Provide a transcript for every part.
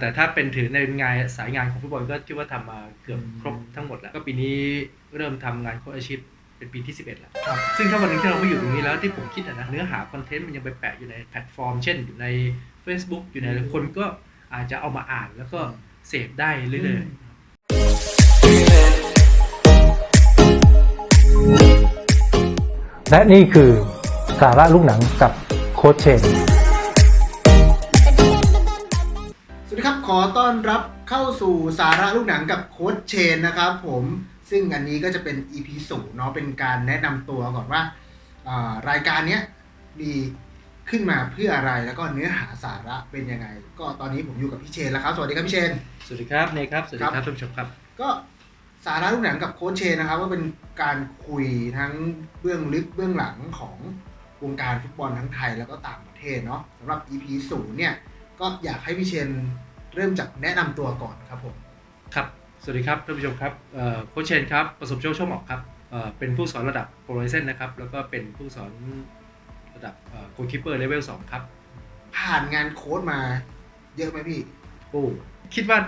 แต่ถ้าเป็นถือในงานสายงานของฟุตบอลก็คิดว่าทำมาเกือบครบทั้งหมดแล้ว ก็ปีนี้เริ่มทำงานโค้ชอาชีพเป็นปีที่ 11 แล้วครับซึ่งถ้าวันหนึงที่เราไม่อยู่ตรงนี้แล้วที่ผมคิดอะนะเนื้อหาคอนเทนต์มันยังไปแปะอยู่ในแพลตฟอร์ม เช่นอยู่ใน Facebook อยู่ในคนก็อาจจะเอามาอ่านแล้วก็เสพได้เรื่อยๆและนี่คือสาระลูกหนังกับโค้ชเชน ครับ ขอต้อนรับเข้าสู่สาระลูกหนังกับโค้ชเชนนะครับผม ซึ่งอันนี้ก็จะเป็น EP ศูนย์เนาะ เป็นการแนะนำตัวก่อนว่าอ่า รายการเนี้ยมีขึ้นมาเพื่ออะไร แล้วก็เนื้อหาสาระเป็นยังไง ก็ตอนนี้ผมอยู่กับพี่เชนแล้วครับ สวัสดีครับพี่เชน สวัสดีครับเนยครับ สวัสดีคครัรับบท่านผู้ชมครับ ก็สาระลูกหนังกับโค้ชเชนนะครับก็เป็นการคุยทั้งเบื้องลึกเบื้องหลังของวงการฟุตบอลทั้งไทยแล้วก็ต่างประเทศเนาะสำหรับ EP ศูนย์เนี่ยก็อยากให้พี่เชน เริ่มจากแนะนำตัวก่อนครับผมครับ สวัสดีครับท่านผู้ชมครับเอ่อโค้ชเชนครับประสบโชคโชคหมอกครับเอ่อเป็นผู้สอนระดับโปรไลเซนนะครับ แล้วก็เป็นผู้สอนระดับโกลคีเปอร์เลเวลสองครับ ผ่านงานโค้ดมาเยอะไหมพี่โอ้คิดว่า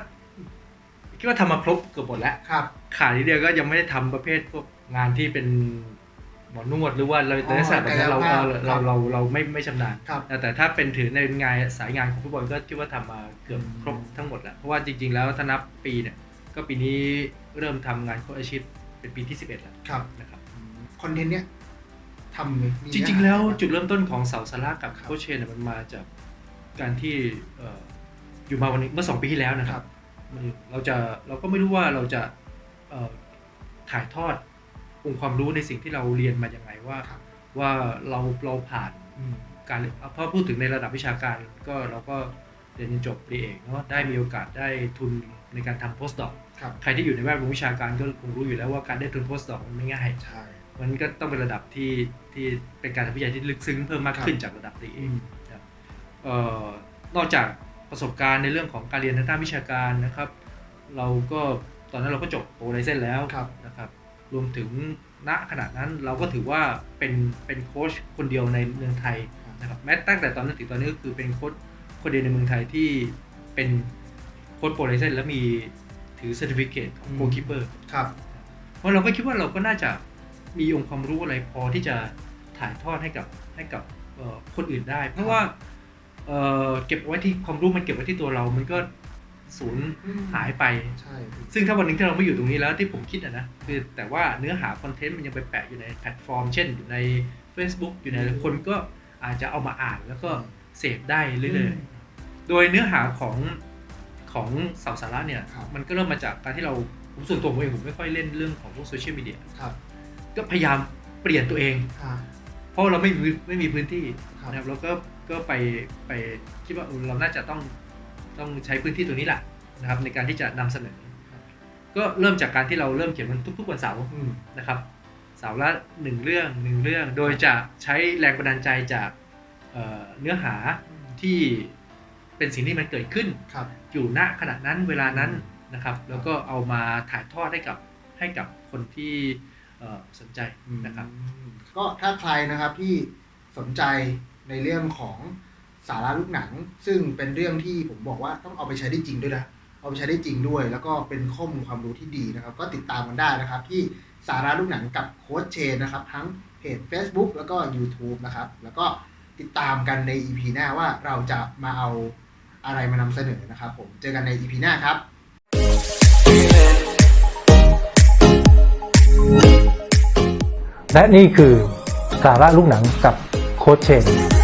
คิดว่าทำมาครบเกือบหมดแล้วครับขาดนิดเดียวก็ยังไม่ได้ทำประเภทพวกงานที่เป็น หมอนวดหรือว่าเราอ๋อในลักษณะแบบนั้นเรากายภาพเราเราเราเราไม่ไม่ชำนาญครับแต่แต่ถ้าเป็นถือในงานสายงานของฟุตบอลก็คิดว่าทำมาเกือบครบทั้งหมดแล้วเพราะว่าจริง ๆ แล้วถ้านับปีเนี่ยก็ปีนี้เริ่มทำงานโค้ชอาชีพเป็นปีที่ 11 แล้วครับนะครับคอนเทนต์เนี้ยทำมีจริง ๆ แล้วเนื้อหาจุดเริ่มต้นของเสาสาระกับครับโค้ชเชนเนี่ยมันมาจากการที่เอ่ออยู่มาวันนี้เมื่อสองปีที่แล้วนะคครัรับบมันเราจะเราก็ไม่รู้ว่าเราจะเอ่อถ่ายทอด องค์ความรู้ในสิ่งที่เราเรียนมาอย่างไงว่าครับว่าเราเราผ่านอืมการเรียนเพราะพูดถึงในระดับวิชาการก็เราก็เรียนจนจบปริเอกเนาะได้มีโอกาสได้ทุนในการทำโพสต์ดอกครับใครที่อยู่ในแวดวงวิชาการก็คงรู้อยู่แล้วว่าการได้ทุนโพสต์ดอกมันไม่ง่ายใช่มันก็ต้องเป็นระดับที่ที่เป็นการทำวิจัยที่ลึกซึ้งเพิ่มมากขึ้นครับจากระดับปริเออืกมครับเอ่อนอกจากประสบการณ์ในเรื่องของการเรียนทางด้านวิชาการนะครับ เราก็ตอนนั้นเราก็จบโปรไลเซนแล้วครับนะครับ รวมถึงณขณะนั้นเราก็ถือว่าเป็นเป็นโค้ชคนเดียวในเมืองไทยนะครับแม้ตั้งแต่ตอนนั้นถึงตอนนี้ก็คือเป็นโค้ชคนเดียวในเมืองไทยที่เป็นโค้ชโปรไลเซนและมีถือเซอร์ติฟิเคตของโกลคีเปอร์ครับเพราะเราก็คิดว่าเราก็น่าจะมีองค์ความรู้อะไรพอที่จะถ่ายทอดให้กับให้กับเอ่อคนอื่นได้ เพราะว่าเอ่อเก็บไว้ที่ความรู้มันเก็บไว้ที่ตัวเรา มันก็ สูญหายไป ใช่พี่ซึ่งถ้าวันหนึงที่เราไม่อยู่ตรงนี้แล้วที่ผมคิดอะนะคือแต่ว่าเนื้อหาคอนเทนต์มันยังไปแปะอยู่ในแพลตฟอร์ม เช่นอยู่ใน Facebook อยู่ในคนก็อาจจะเอามาอ่านแล้วก็เสพได้เรื่อยๆ โดยเนื้อหาของของสาวสาระเนี่ยครับมันก็เริ่มมาจากการที่เราผมส่วนตัวผมเองผมไม่ค่อยเล่นเรื่องของพวกโซเชียลมีเดียครับก็พยายามเปลี่ยนตัวเองอ่าเพราะเราไม่มีไม่มีพื้นที่ครับนะครับเราก็ก็ไปไปคิดว่าเออเราน่าจะต้อง ต้องใช้พื้นที่ตัวนี้แหละนะครับในการที่จะนำเสนอ ก็เริ่มจากการที่เราเริ่มเขียนมันทุกๆวันเสาร์อืมนะครับเสาร์ละหนึ่งเรื่องหนึ่งเรื่อง โดยจะใช้แรงบันดาลใจจากเอ่อเนื้อหาที่เป็นสิ่งที่มันเกิดขึ้นครับอยู่ณขณะนั้นเวลานั้นนะครับ แล้วก็เอามาถ่ายทอดให้กับให้กับคนที่เอ่อสนใจนะครับอืมก็ถ้าใครนะครับที่สนใจในเรื่องของ สาระลูกหนัง ซึ่งเป็นเรื่องที่ผมบอกว่าต้องเอาไปใช้ได้จริงด้วยนะเอาไปใช้ได้จริงด้วย แล้วก็เป็นข้อมูลความรู้ที่ดีนะครับ ก็ติดตามกันได้นะครับ ที่สาระลูกหนังกับโค้ชเชนนะครับ ทั้งเพจ Facebook แล้วก็ YouTube นะครับ แล้วก็ติดตามกันใน EP หน้าว่าเราจะมาเอาอะไรมานำเสนอนะครับ ผมเจอกันใน EP หน้าครับและนี่คือสาระลูกหนังกับโค้ชเชน